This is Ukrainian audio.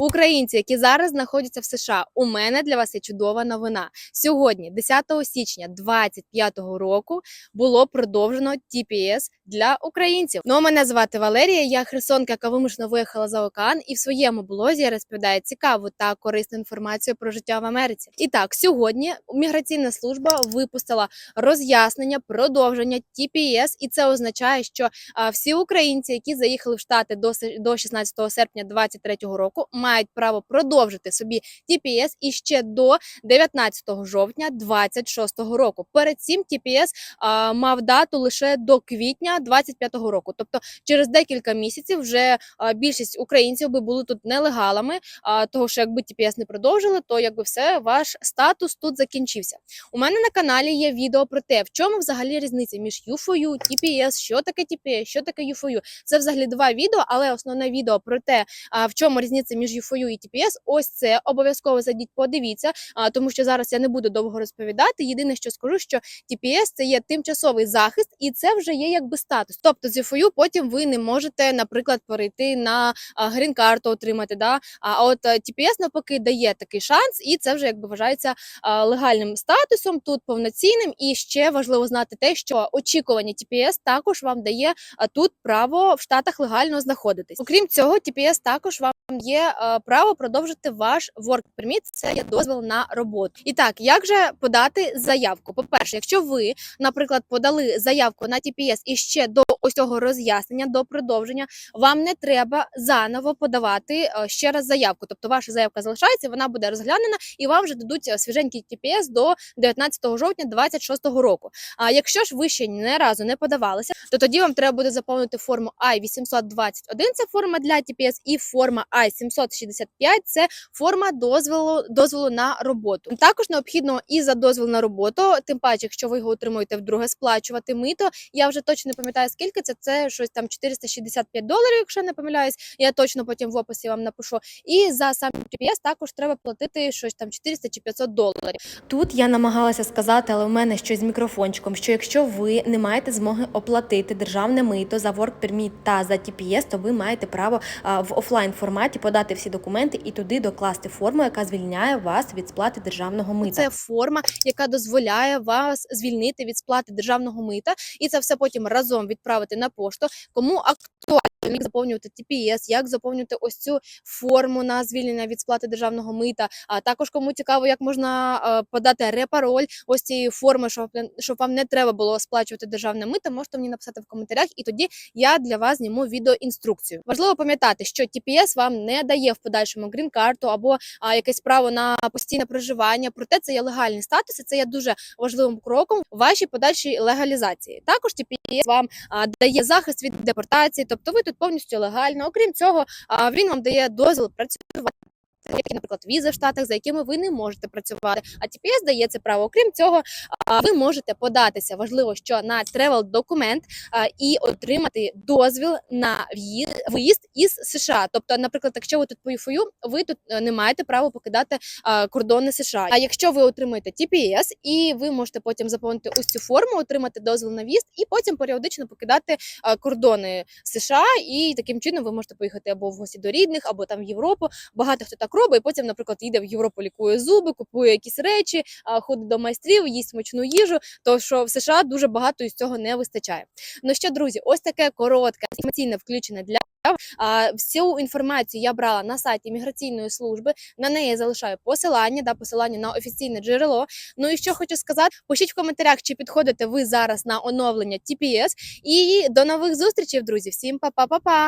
Українці, які зараз знаходяться в США, у мене для вас є чудова новина. Сьогодні, 10 січня 2025 року, було продовжено TPS для українців. Ну, мене звати Валерія. Я херсонка, яка вимушено виїхала за океан, і в своєму блозі я розповідаю цікаву та корисну інформацію про життя в Америці. І так, сьогодні міграційна служба випустила роз'яснення продовження TPS, і це означає, що а, всі українці, які заїхали в Штати до, до 16 серпня 2023 року, мають право продовжити собі TPS і ще до 19 жовтня 2026 року. Перед цим TPS а, мав дату лише до квітня 2025 року. Тобто через декілька місяців вже а, більшість українців би були тут нелегалами. А, того що якби TPS не продовжили, то якби все ваш статус тут закінчився. У мене на каналі є відео про те, в чому взагалі різниця між UFOU, TPS, що таке TPS, що таке UFOU. Це взагалі два відео, але основне відео про те, а, в чому різниця між UFOU і TPS, ось це обов'язково зайдіть, подивіться, а, тому що зараз я не буду довго розповідати. Єдине, що скажу, що TPS – це є тимчасовий захист, і це вже є якби статус. Тобто з UFOU потім ви не можете, наприклад, перейти на грін-карту отримати. Да? А от е, TPS навпаки дає такий шанс, і це вже якби вважається а, легальним статусом, тут повноцінним. І ще важливо знати те, що очікування TPS також вам дає тут право в Штатах легально знаходитись. Окрім цього, TPS також вам є е, право продовжити ваш work permit, це є дозвіл на роботу. І так, як же подати заявку? По-перше, якщо ви, наприклад, подали заявку на TPS і ще до ось цього роз'яснення, до продовження, вам не треба заново подавати е, ще раз заявку. Тобто ваша заявка залишається, вона буде розглянена, і вам вже дадуть е, свіженький TPS до 19 жовтня 2026 року. А якщо ж ви ще ні разу не подавалися, то тоді вам треба буде заповнити форму I-821, це форма для TPS, і форма I-765, це форма дозволу, дозволу на роботу. Також необхідно і за дозвіл на роботу, тим паче, якщо ви його отримуєте вдруге, сплачувати мито. Я вже точно не пам'ятаю скільки це. Це щось там 465 доларів, якщо не помиляюсь. Я точно потім в описі вам напишу. І за сам TPS також треба платити щось там 400 чи 500 доларів. Тут я намагалася сказати, але в мене щось з мікрофончиком, що якщо ви не маєте змоги оплатити державне мито за Work Permit та за TPS, то ви маєте право в офлайн форматі подати всі документи і туди докласти форму, яка звільняє вас від сплати державного мита. Це форма, яка дозволяє вас звільнити від сплати державного мита, і це все потім разом відправити на пошту. Кому актуально як заповнювати TPS, як заповнювати ось цю форму на звільнення від сплати державного мита. А також кому цікаво, як можна е, подати репароль ось цієї форми, щоб, вам не треба було сплачувати державне мито, можете мені написати в коментарях, і тоді я для вас зніму відеоінструкцію. Важливо пам'ятати, що TPS вам не дає в подальшому грін-карту або а, якесь право на постійне проживання. Проте це є легальний статус, і це є дуже важливим кроком вашій подальшій легалізації. Також TPS вам а, дає захист від депортації, тобто ви тут повністю легально. Окрім цього, він вам дає дозвіл працювати. Які, наприклад, візи в Штатах, за якими ви не можете працювати, а TPS дає це право. Окрім цього, ви можете податися. Важливо, що на travel документ і отримати дозвіл на виїзд із США. Тобто, наприклад, якщо ви тут по ЮФОЮ, ви тут е, не маєте права покидати кордони США. А якщо ви отримаєте TPS, і ви можете потім заповнити ось цю форму, отримати дозвіл на в'їзд, і потім періодично покидати кордони США, і таким чином ви можете поїхати або в гості до рідних, або там в Європу. Багато хто так робить, потім, наприклад, їде в Європу, лікує зуби, купує якісь речі, ходить до майстрів, їсть смачну їжу. То що в США дуже багато із цього не вистачає. Ну що, друзі, ось таке коротке інформаційне включення для. А, всю інформацію я брала на сайті міграційної служби. На неї залишаю посилання, да, посилання на офіційне джерело. Ну і що хочу сказати, пишіть в коментарях, чи підходите ви зараз на оновлення TPS. І до нових зустрічей, друзі. Всім па-па-па-па!